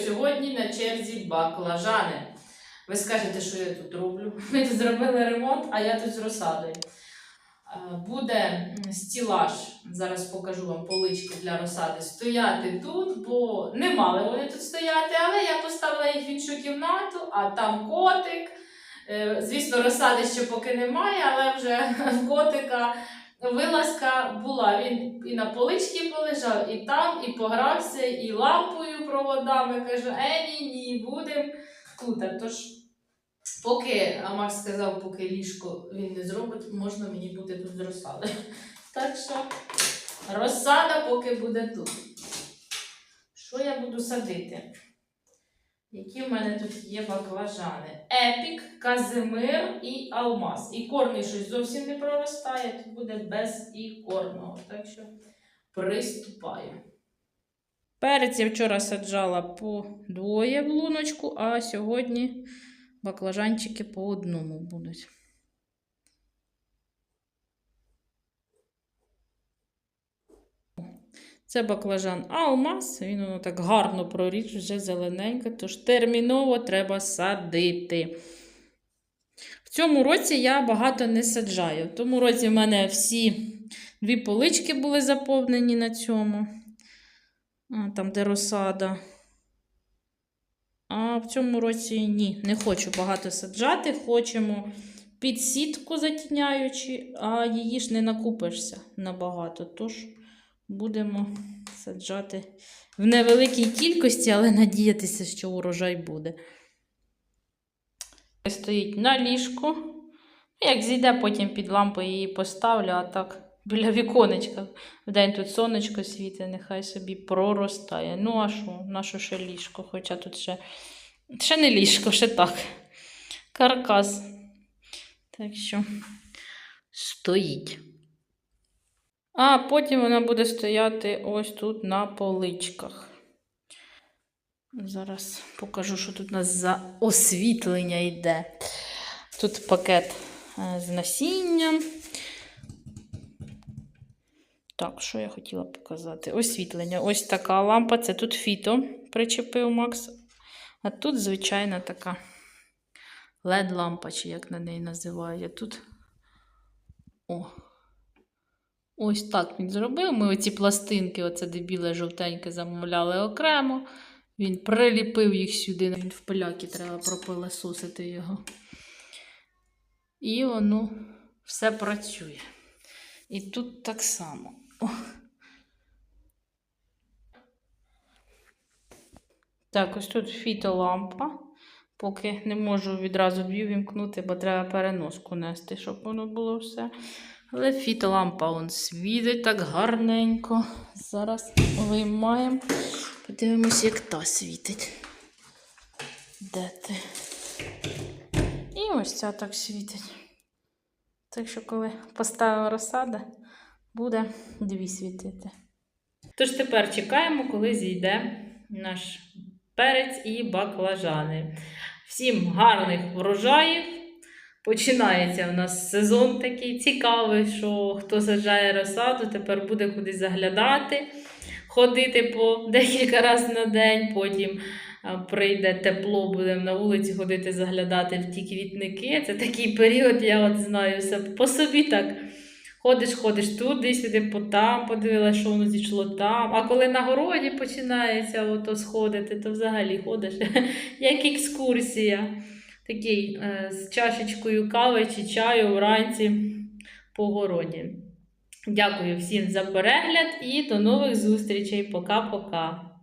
сьогодні на черзі баклажани. Ви скажете, що я тут роблю? Ми тут зробили ремонт, а я тут з розсадою. Е, Буде стілаж, зараз покажу вам полички для розсади, стояти тут, бо не мали вони тут стояти, але я поставила їх в іншу кімнату, а там котик. Е, Звісно, розсади ще поки немає, але вже в котика вилазка була. Він і на поличці полежав, і там, і погрався, і лампою проводами. Кажу, е, ні, ні, будемо тут. Тож, поки, Макс сказав, поки ліжко він не зробить, можна мені бути тут з розсадою. Так що розсада поки буде тут. Що я буду садити? Які в мене тут є баклажани? Епік, Казимир і Алмаз. І корний щось зовсім не проростає, тут буде без і корного. Так що приступаю. Перець я вчора саджала по двоє в луночку, а сьогодні баклажанчики по одному будуть. Це баклажан алмаз, він воно так гарно проріс, вже зелененьке, тож терміново треба садити. В цьому році я багато не саджаю. В тому році в мене всі дві полички були заповнені на цьому, там, де розсада. А в цьому році ні, не хочу багато саджати. Хочемо під сітку затіняючи, а її ж не накупишся набагато. Тож будемо саджати в невеликій кількості, але надіятися, що урожай буде. Стоїть на ліжку. Як зійде, потім під лампою її поставлю, а так біля віконечка. Вдень тут сонечко світить, нехай собі проростає. Ну, а що, наше ще ліжко, хоча тут ще, ще не ліжко, ще так. Каркас. Так що стоїть. А потім вона буде стояти ось тут на поличках. Зараз покажу, що тут у нас за освітлення йде. Тут пакет е, з насінням. Так, що я хотіла показати? Освітлення. Ось така лампа. Це тут фіто причепив Макс. А тут звичайна така LED-лампа, чи як на неї називають. А тут. О, Ось так він зробив. Ми оці пластинки, оце дебіле жовтеньке, замовляли окремо. Він приліпив їх сюди. Він в поляки треба пропилесосити його. І воно все працює. І тут так само. Так, ось тут фітолампа. Поки не можу відразу б'ю бо треба переноску нести, щоб воно було все. Але фітолампа он світить так гарненько. Зараз виймаємо. Подивимось, як та світить. Де ти? І ось ця так світить. Так що, коли поставимо розсада, буде дві світити. Тож тепер чекаємо, коли зійде наш перець і баклажани. Всім гарних врожаїв! Починається у нас сезон такий цікавий, що хто саджає розсаду, тепер буде кудись заглядати, ходити по декілька разів на день, потім прийде тепло, будемо на вулиці ходити заглядати в ті квітники. Це такий період, я от знаю все по собі так. Ходиш, ходиш туди, сюди, по там, подивилася, що воно зійшло там. А коли на городі починається ото сходити, то взагалі ходиш як екскурсія такий е, з чашечкою кави чи чаю вранці по городі. Дякую всім за перегляд і до нових зустрічей. Пока-пока.